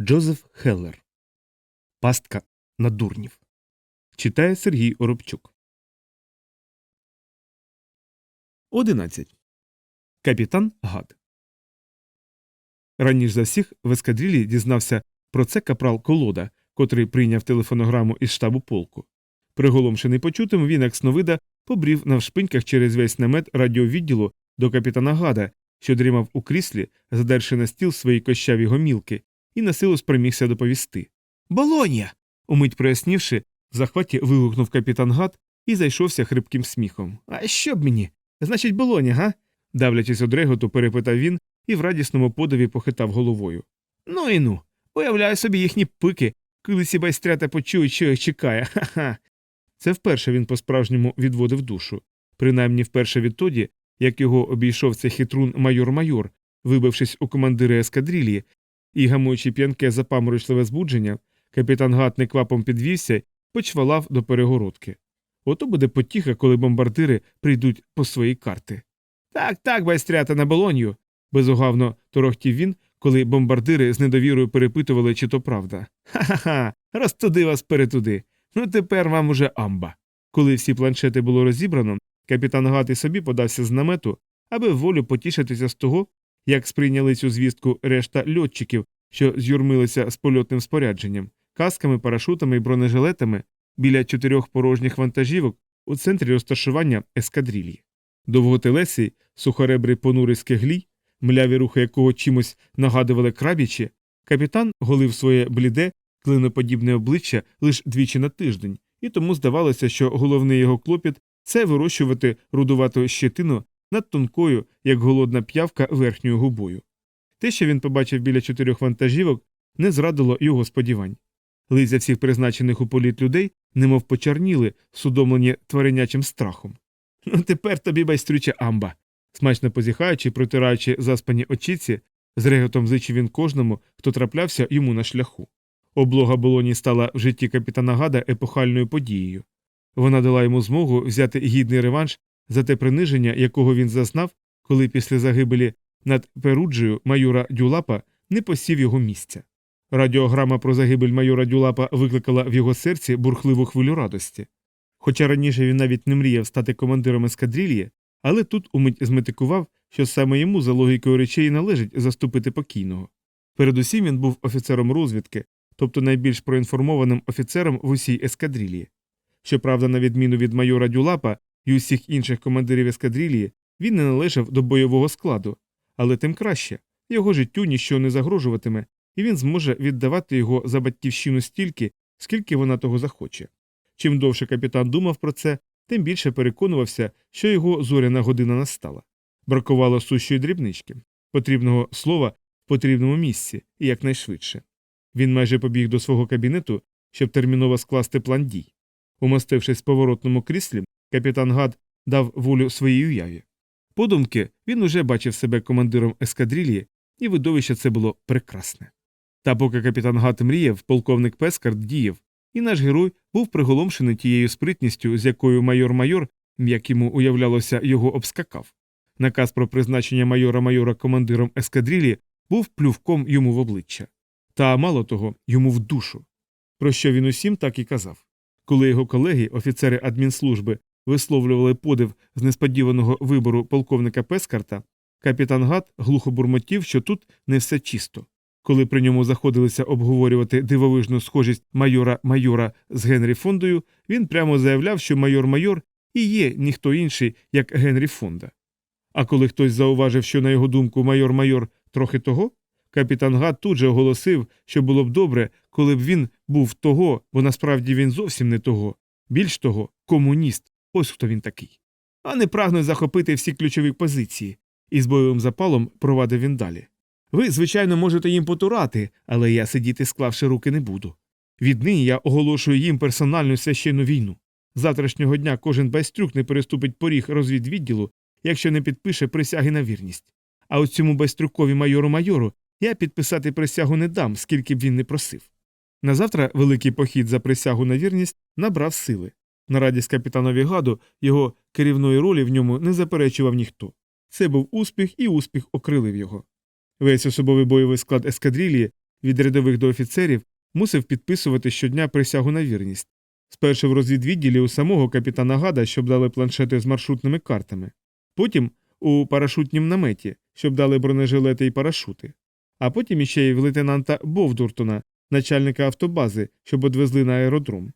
Джозеф Хеллер. Пастка на дурнів. Читає Сергій Оробчук. 11. Капітан Гад. Раніше за всіх в ескадрилі дізнався про це капрал Колода, котрий прийняв телефонограму із штабу полку. Приголомшений почутим, він, як сновида, побрів навшпиньках через весь намет радіовідділу до капітана Гада, що дрімав у кріслі, задерши на стіл свої кощаві гомілки, і насилу спромігся доповісти. Болонія. Умить прояснівши, в захваті вигукнув капітан Гад і зайшовся хрипким сміхом. А що б мені? Значить, болоня, га? давлячись од реготу, перепитав він і в радісному подиві похитав головою. Ну і ну. Уявляю собі їхні пики, коли ці байстрята почують, що їх чекає. Ха-ха. Це вперше він по-справжньому відводив душу, принаймні вперше відтоді, як його обійшов цей хитрун майор-майор, вибившись у командири ескадрилії, і, гамуючи п'янке запаморочливе збудження, капітан Гат неквапом підвівся почвалав до перегородки. Ото буде потіха, коли бомбардири прийдуть по свої карти. Так, так, байстрята на болонью. безугавно торохтів він, коли бомбардири з недовірою перепитували, чи то правда. Ха-ха-ха, розтуди вас перетуди. Ну тепер вам уже амба. Коли всі планшети було розібрано, капітан Гат і собі подався з намету, аби волю потішитися з того, як сприйняли цю звістку решта льотчиків, що з'юрмилися з польотним спорядженням, касками, парашутами і бронежилетами біля чотирьох порожніх вантажівок у центрі розташування ескадрилії. Довготелесий, сухоребрий понурий скеглій, мляві рухи якого чимось нагадували крабічі, капітан голив своє бліде, клиноподібне обличчя лише двічі на тиждень, і тому здавалося, що головний його клопіт це вирощувати рудувату щетину над тонкою, як голодна п'явка верхньою губою. Те, що він побачив біля чотирьох вантажівок, не зрадило його сподівань. Лизя всіх призначених у політ людей, немов почарніли, судомлені тваринячим страхом. Ну тепер тобі байстрюча амба. Смачно позіхаючи, протираючи заспані очіці, з реготом зичив він кожному, хто траплявся йому на шляху. Облога болоні стала в житті капітана Гада епохальною подією. Вона дала йому змогу взяти гідний реванш за те приниження, якого він зазнав, коли після загибелі над Перуджею майора Дюлапа не посів його місця. Радіограма про загибель майора Дюлапа викликала в його серці бурхливу хвилю радості. Хоча раніше він навіть не мріяв стати командиром ескадрилії, але тут умить зметикував, що саме йому за логікою речей належить заступити покійного. Передусім він був офіцером розвідки, тобто найбільш проінформованим офіцером в усій ескадрилії. Щоправда, на відміну від майора Дюлапа і усіх інших командирів ескадрилії, він не належав до бойового складу, але тим краще його життю ніщо не загрожуватиме, і він зможе віддавати його за батьківщину стільки, скільки вона того захоче. Чим довше капітан думав про це, тим більше переконувався, що його зоряна година настала. Бракувало сущої дрібнички, потрібного слова в потрібному місці і якнайшвидше. Він майже побіг до свого кабінету, щоб терміново скласти план дій. Умостившись в поворотному кріслі, капітан Гад дав волю своїй уяві. Подумки він уже бачив себе командиром ескадрилії, і видовище це було прекрасне. Та поки капітан Гат мріяв, полковник Пескард діяв, і наш герой був приголомшений тією спритністю, з якою майор-майор, як йому уявлялося, його обскакав. Наказ про призначення майора-майора командиром ескадрилії був плювком йому в обличчя. Та мало того, йому в душу. Про що він усім так і казав. Коли його колеги, офіцери адмінслужби, висловлювали подив з несподіваного вибору полковника Пескарта, капітан Гат глухо бурмотів, що тут не все чисто. Коли при ньому заходилися обговорювати дивовижну схожість майора майора з Генрі Фондою, він прямо заявляв, що майор-майор і є ніхто інший, як Генрі Фонда. А коли хтось зауважив, що, на його думку, майор-майор трохи того, капітан Гат тут же оголосив, що було б добре, коли б він був того, бо насправді він зовсім не того. Більш того, комуніст, ось хто він такий. А не прагне захопити всі ключові позиції, і з бойовим запалом провадив він далі. Ви, звичайно, можете їм потурати, але я сидіти, склавши руки, не буду. Віднині я оголошую їм персональну священну війну. Завтрашнього дня кожен байстрюк не переступить поріг розвідвідділу, якщо не підпише присяги на вірність. А от цьому байстрюкові майору майору я підписати присягу не дам, скільки б він не просив. Назавтра великий похід за присягу на вірність набрав сили. На радість капітанові гаду його керівної ролі в ньому не заперечував ніхто. Це був успіх, і успіх окрилив його. Весь особовий бойовий склад ескадрилії від рядових до офіцерів, мусив підписувати щодня присягу на вірність. Спершу в розвідвідділі у самого капітана Гада, щоб дали планшети з маршрутними картами, потім у парашутнім наметі, щоб дали бронежилети і парашути, а потім іще й в лейтенанта Бовдуртона, начальника автобази, щоб одвезли на аеродром.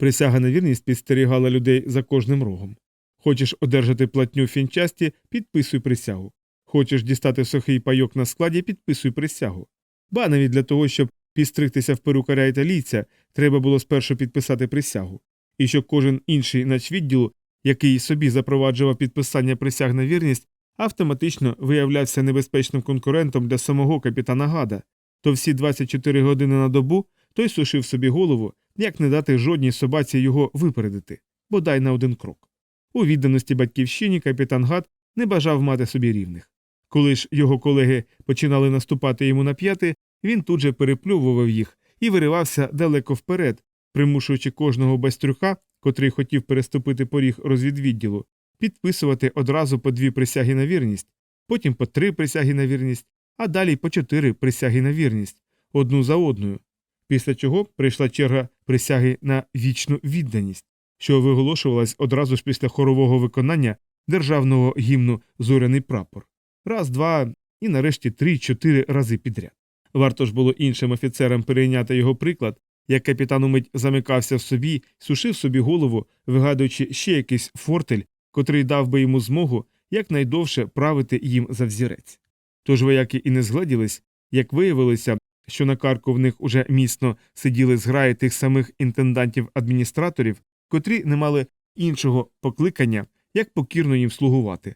Присяга на вірність підстерігала людей за кожним рогом. Хочеш одержати платню фінчасті, підписуй присягу. Хочеш дістати сухий пайок на складі, підписуй присягу. Ба навіть для того, щоб підстригтися в перукаря італійця, треба було спершу підписати присягу. І що кожен інший начвідділу, який собі запроваджував підписання присяг на вірність, автоматично виявлявся небезпечним конкурентом для самого капітана Гада, то всі 24 години на добу той сушив собі голову, як не дати жодній собаці його випередити, бодай на один крок. У відданості батьківщині капітан Гад не бажав мати собі рівних. Коли ж його колеги починали наступати йому на п'яти, він тут же переплювував їх і виривався далеко вперед, примушуючи кожного байстрюка, котрий хотів переступити поріг розвідвідділу, підписувати одразу по дві присяги на вірність, потім по три присяги на вірність, а далі по чотири присяги на вірність, одну за одною. Після чого прийшла черга присяги на вічну відданість, що виголошувалась одразу ж після хорового виконання державного гімну Зоряний прапор. Раз, два і нарешті три-чотири рази підряд. Варто ж було іншим офіцерам перейняти його приклад, як капітан умить замикався в собі, сушив собі голову, вигадуючи ще якийсь фортель, котрий дав би йому змогу якнайдовше правити їм за взірець. Тож вояки і не згладілись, як виявилося, що на карку в них уже міцно сиділи зграї тих самих інтендантів-адміністраторів, котрі не мали іншого покликання, як покірно їм слугувати.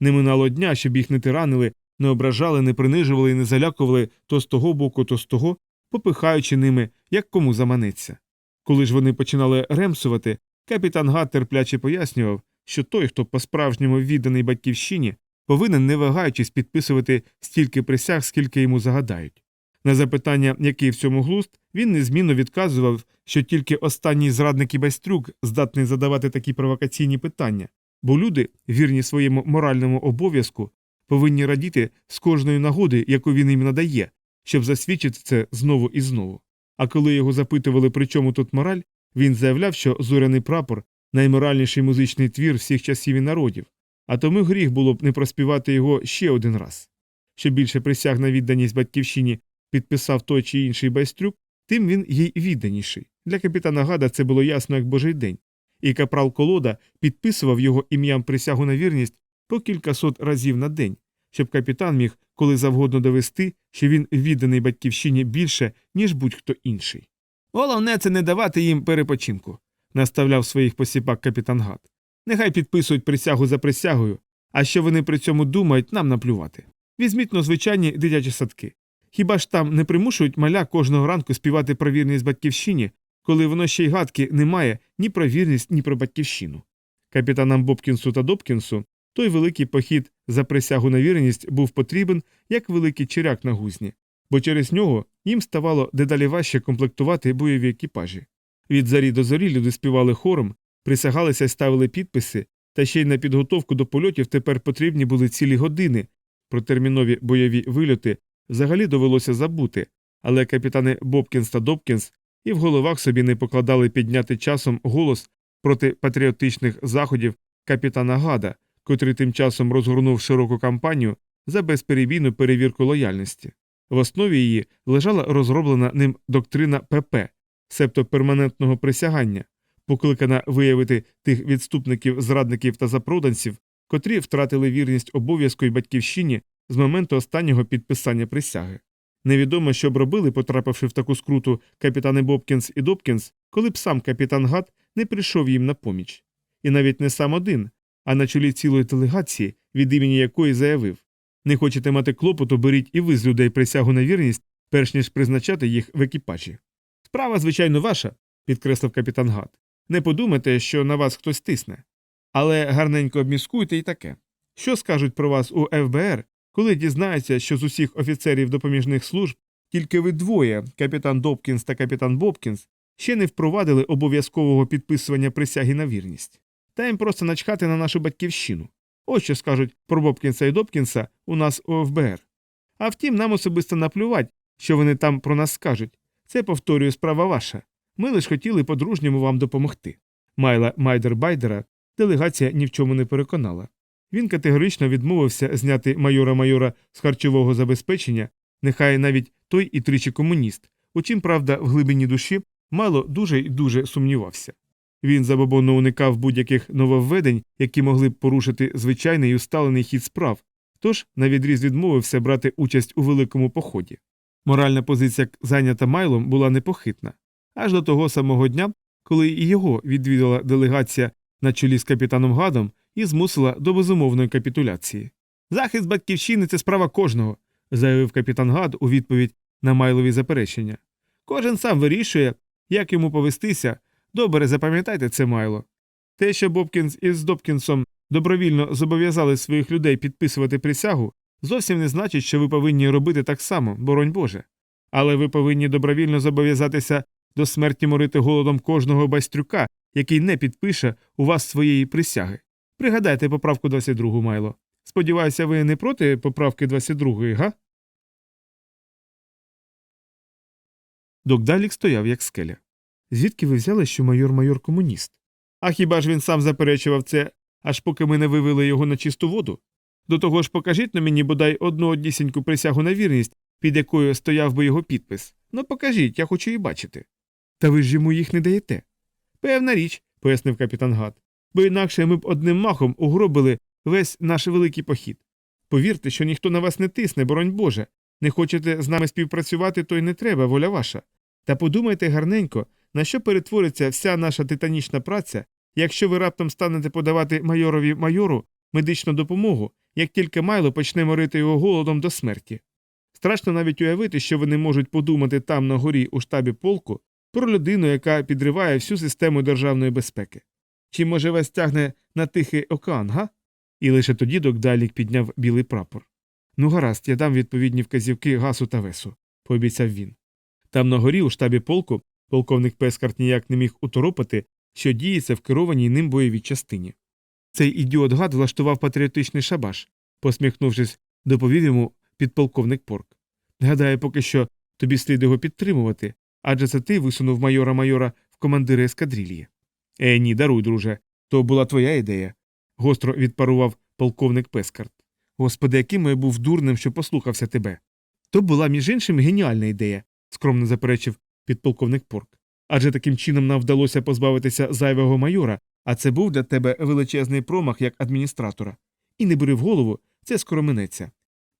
Не минало дня, щоб їх не тиранили, не ображали, не принижували і не залякували то з того боку, то з того, попихаючи ними, як кому заманеться. Коли ж вони починали ремсувати, капітан Гат терпляче пояснював, що той, хто по-справжньому відданий батьківщині, повинен, не вагаючись, підписувати стільки присяг, скільки йому загадають. На запитання, який в цьому глузд, він незмінно відказував, що тільки останній зрадник і байстрюк здатний задавати такі провокаційні питання, бо люди, вірні своєму моральному обов'язку, повинні радіти з кожної нагоди, яку він їм надає, щоб засвідчити це знову і знову. А коли його запитували, при чому тут мораль, він заявляв, що зоряний прапор найморальніший музичний твір всіх часів і народів, а тому гріх було б не проспівати його ще один раз. Що більше присяг на відданість батьківщині підписав той чи інший байстрюк, тим він їй відданіший. Для капітана Гада це було ясно як божий день, і капрал Колода підписував його ім'ям присягу на вірність по кількасот разів на день, щоб капітан міг коли завгодно довести, що він відданий батьківщині більше, ніж будь-хто інший. Головне це не давати їм перепочинку, наставляв своїх посіпак капітан Гад. Нехай підписують присягу за присягою, а що вони при цьому думають, нам наплювати. Візьміть но звичайні дитячі садки. Хіба ж там не примушують маля кожного ранку співати про вірність батьківщині, коли воно ще й гадки не має ні про вірність, ні про батьківщину? Капітанам Бобкінсу та Добкінсу той великий похід за присягу на вірність був потрібен як великий чиряк на гузні, бо через нього їм ставало дедалі важче комплектувати бойові екіпажі. Від зарі до зорі люди співали хором, присягалися й ставили підписи, та ще й на підготовку до польотів тепер потрібні були цілі години. Про термінові бойові вильоти взагалі довелося забути, але капітани Бобкінс та Добкінс і в головах собі не покладали підняти часом голос проти патріотичних заходів капітана Гада, котрий тим часом розгорнув широку кампанію за безперебійну перевірку лояльності. В основі її лежала розроблена ним доктрина ПП, себто перманентного присягання, покликана виявити тих відступників, зрадників та запроданців, котрі втратили вірність обов'язку й батьківщині з моменту останнього підписання присяги. Невідомо, що б робили, потрапивши в таку скруту капітани Бобкінс і Добкінс, коли б сам капітан Гат не прийшов їм на поміч. І навіть не сам один, а на чолі цілої делегації, від імені якої заявив не хочете мати клопоту, беріть і ви з людей присягу на вірність, перш ніж призначати їх в екіпажі. Справа, звичайно, ваша, підкреслив капітан Гат. Не подумайте, що на вас хтось тисне. Але гарненько обміскуйте і таке. Що скажуть про вас у ФБР, коли дізнаються, що з усіх офіцерів допоміжних служб тільки ви двоє, капітан Добкінс та капітан Бобкінс, ще не впровадили обов'язкового підписування присяги на вірність, та їм просто начхати на нашу батьківщину. Ось що скажуть про Бобкінса і Добкінса у нас у ФБР. А втім, нам особисто наплювать, що вони там про нас скажуть. Це, повторюю, справа ваша. Ми лише хотіли по-дружньому вам допомогти. Майла Майдер-Байдера делегація ні в чому не переконала. Він категорично відмовився зняти майора майора з харчового забезпечення, нехай навіть той і тричі комуніст, у чим, правда, в глибині душі мало дуже й дуже сумнівався. Він забобонно уникав будь-яких нововведень, які могли б порушити звичайний і усталений хід справ, тож навідріз відмовився брати участь у великому поході. Моральна позиція, зайнята Майлом, була непохитна, аж до того самого дня, коли і його відвідала делегація на чолі з капітаном Гадом і змусила до безумовної капітуляції. Захист батьківщини це справа кожного, заявив капітан Гад у відповідь на Майлові заперечення. Кожен сам вирішує, як йому повестися. Добре, запам'ятайте це, Майло. Те, що Бобкінс із Добкінсом добровільно зобов'язали своїх людей підписувати присягу, зовсім не значить, що ви повинні робити так само, боронь Боже. Але ви повинні добровільно зобов'язатися до смерті морити голодом кожного байстрюка, який не підпише у вас своєї присяги. Пригадайте поправку 22, Майло. Сподіваюся, ви не проти поправки 22, га? Докдалік стояв як скеля. Звідки ви взяли, що майор майор комуніст? А хіба ж він сам заперечував це, аж поки ми не вивели його на чисту воду? До того ж покажіть на мені бодай одну однісіньку присягу на вірність, під якою стояв би його підпис. Ну покажіть, я хочу її бачити. Та ви ж йому їх не даєте. Певна річ, пояснив капітан Гат, бо інакше ми б одним махом угробили весь наш великий похід. Повірте, що ніхто на вас не тисне, боронь Боже. Не хочете з нами співпрацювати, то й не треба, воля ваша. Та подумайте гарненько, на що перетвориться вся наша титанічна праця, якщо ви раптом станете подавати майорові майору медичну допомогу, як тільки Майло почне морити його голодом до смерті. Страшно навіть уявити, що вони можуть подумати там на горі у штабі полку про людину, яка підриває всю систему державної безпеки. Чи, може, вас тягне на Тихий океан, га? І лише тоді Докдалік підняв білий прапор. Ну, гаразд, я дам відповідні вказівки гасу та весу, пообіцяв він. Там на горі у штабі полку полковник Пескарт ніяк не міг уторопати, що діється в керованій ним бойовій частині. Цей ідіот гад влаштував патріотичний шабаш, посміхнувшись, доповів йому підполковник Порк. Гадаю, поки що тобі слід його підтримувати, адже це ти висунув майора майора в командири ескадрилії. Е, ні, даруй, друже, то була твоя ідея, гостро відпарував полковник Пескарт. Господи, яким я був дурним, що послухався тебе. То була, між іншим, геніальна ідея, скромно заперечив підполковник Порк. Адже таким чином нам вдалося позбавитися зайвого майора, а це був для тебе величезний промах як адміністратора. І не бери в голову, це скоро минеться.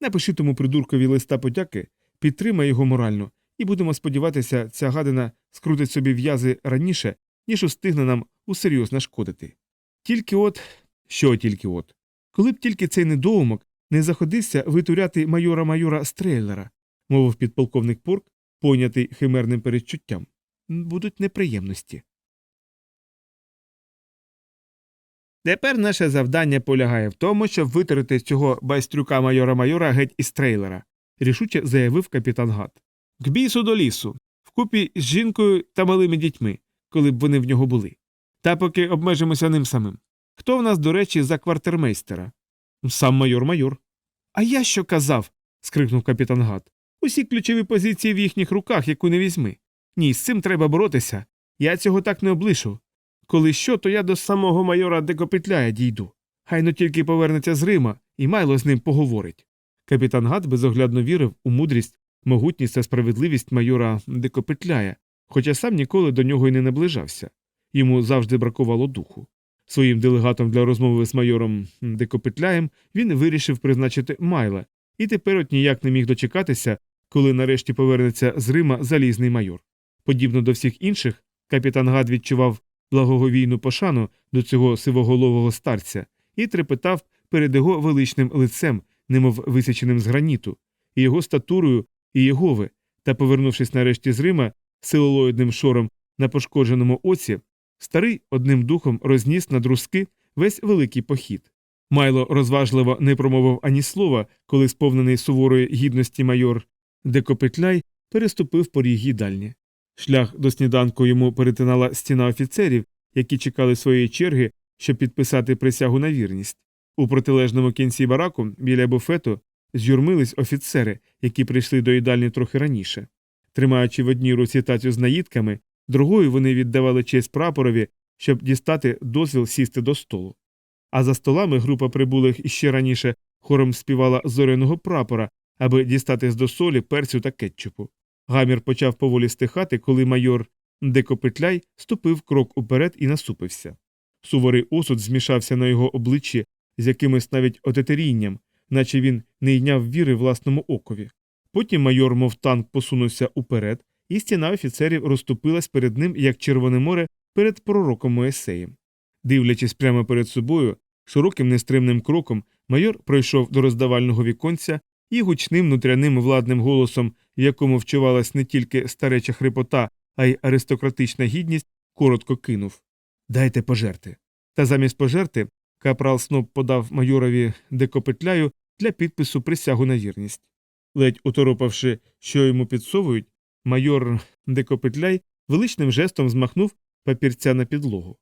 Напиши тому придуркові листа подяки, підтримай його морально, і будемо сподіватися, ця гадина скрутить собі в'язи раніше, ніж устигне нам усерйоз нашкодити. Тільки от, що тільки от, коли б тільки цей недоумок не заходився витуряти майора майора Стрейлера, мовив підполковник Порк, пойнятий химерним передчуттям. Будуть неприємності. Тепер наше завдання полягає в тому, щоб витерти цього байстрюка майора майора геть із трейлера, рішуче заявив капітан Гат. К бісу до лісу, вкупі з жінкою та малими дітьми, коли б вони в нього були. Та поки обмежимося ним самим. Хто в нас, до речі, за квартирмейстера? Сам майор майор. А я що казав? скрикнув капітан Гат. Усі ключові позиції в їхніх руках, яку не візьми. Ні, з цим треба боротися. Я цього так не облишу. Коли що, то я до самого майора Декопетляя дійду. Хай но тільки повернеться з Рима, і майло з ним поговорить. Капітан Гат безоглядно вірив у мудрість, могутність та справедливість майора Декопетляя, хоча сам ніколи до нього й не наближався. Йому завжди бракувало духу. Своїм делегатом для розмови з майором Декопетляєм він вирішив призначити Майла, і тепер от ніяк не міг дочекатися, коли нарешті повернеться з Рима залізний майор. Подібно до всіх інших, капітан Гад відчував благоговійну пошану до цього сивоголового старця і трепетав перед його величним лицем, немов висіченим з граніту, і його статурою і Єгови, та, повернувшись нарешті з Рима силолоїдним шором на пошкодженому оці, старий одним духом розніс на друзки весь великий похід. Майло розважливо не промовив ані слова, коли сповнений суворої гідності майор Декопетляй переступив поріг їдальні. Шлях до сніданку йому перетинала стіна офіцерів, які чекали своєї черги, щоб підписати присягу на вірність. У протилежному кінці бараку, біля буфету, з'юрмились офіцери, які прийшли до їдальні трохи раніше. Тримаючи в одній руці тацю з наїдками, другою вони віддавали честь прапорові, щоб дістати дозвіл сісти до столу. А за столами група прибулих іще раніше хором співала зоряного прапора, аби дістатись до солі, перцю та кетчупу. Гамір почав поволі стихати, коли майор Декопетляй ступив крок уперед і насупився. Суворий осуд змішався на його обличчі з якимось навіть отетерінням, наче він не йняв віри власному окові. Потім майор, мов танк, посунувся уперед, і стіна офіцерів розступилась перед ним, як Червоне море перед пророком Моїсеєм. Дивлячись прямо перед собою, широким нестримним кроком майор пройшов до роздавального віконця і гучним нутряним владним голосом, в якому вчувалась не тільки стареча хрипота, а й аристократична гідність, коротко кинув Дайте пожерти. Та замість пожерти капрал Сноб подав майорові декопетляю для підпису присягу на вірність. Ледь уторопавши, що йому підсовують, майор декопетляй величним жестом змахнув папірця на підлогу.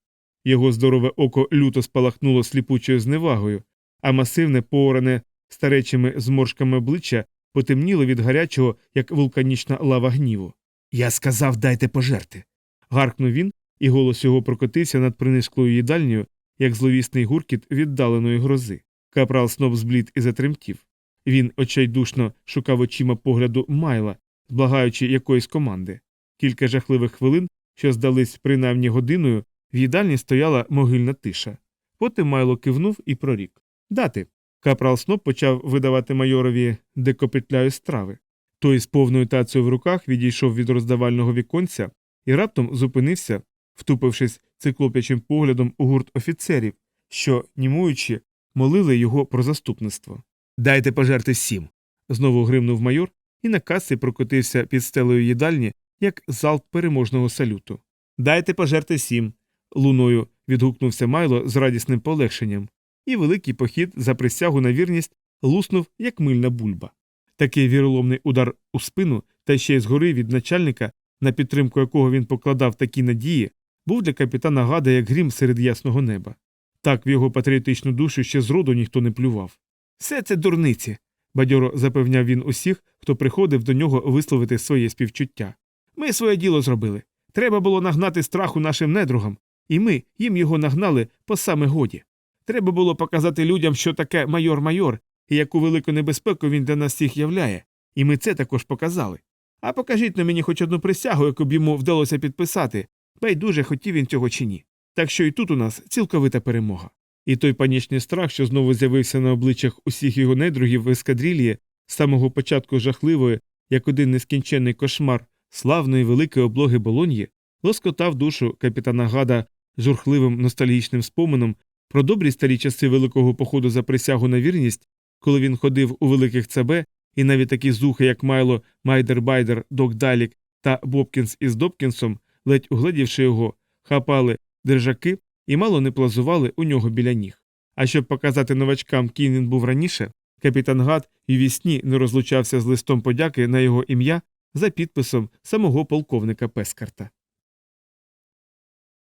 Його здорове око люто спалахнуло сліпучою зневагою, а масивне, пооране старечими зморшками обличчя потемніло від гарячого, як вулканічна лава гніву. Я сказав, дайте пожерти. гаркнув він, і голос його прокотився над принишклою їдальнею, як зловісний гуркіт віддаленої грози. Капрал сноб зблід і затремтів. Він очайдушно шукав очима погляду майла, благаючи якоїсь команди. Кілька жахливих хвилин, що здались принаймні годиною, в їдальні стояла могильна тиша. Потім Майло кивнув і прорік. Дати. Капрал сноб почав видавати майорові декопетляю страви. Той з повною тацею в руках відійшов від роздавального віконця і раптом зупинився, втупившись циклоп'ячим поглядом у гурт офіцерів, що, німуючи, молили його про заступництво. Дайте пожерти сім. знову гримнув майор, і на касі прокотився під стелею їдальні, як залп переможного салюту. Дайте пожерти сім. луною відгукнувся Майло з радісним полегшенням, і великий похід за присягу на вірність луснув, як мильна бульба. Такий віроломний удар у спину, та ще й згори від начальника, на підтримку якого він покладав такі надії, був для капітана Гада як грім серед ясного неба. Так в його патріотичну душу ще зроду ніхто не плював. Все це дурниці, бадьоро запевняв він усіх, хто приходив до нього висловити своє співчуття. Ми своє діло зробили. Треба було нагнати страху нашим недругам, і ми їм його нагнали по саме годі. Треба було показати людям, що таке майор-майор і яку велику небезпеку він для нас всіх являє, і ми це також показали. А покажіть на мені хоч одну присягу, яку б йому вдалося підписати, байдуже хотів він цього чи ні. Так що і тут у нас цілковита перемога. І той панічний страх, що знову з'явився на обличчях усіх його недругів в ескадрилії, з самого початку жахливої, як один нескінченний кошмар славної великої облоги Болоньї, лоскотав душу капітана Гада журхливим ностальгічним спомином про добрі старі часи великого походу за присягу на вірність, коли він ходив у великих ЦБ, і навіть такі зухи, як Майло, Майдер-Байдер, Док Далік та Бобкінс із Добкінсом, ледь угледівши його, хапали держаки і мало не плазували у нього біля ніг. А щоб показати новачкам, ким він був раніше, капітан Гад і вісні не розлучався з листом подяки на його ім'я за підписом самого полковника Пескарта.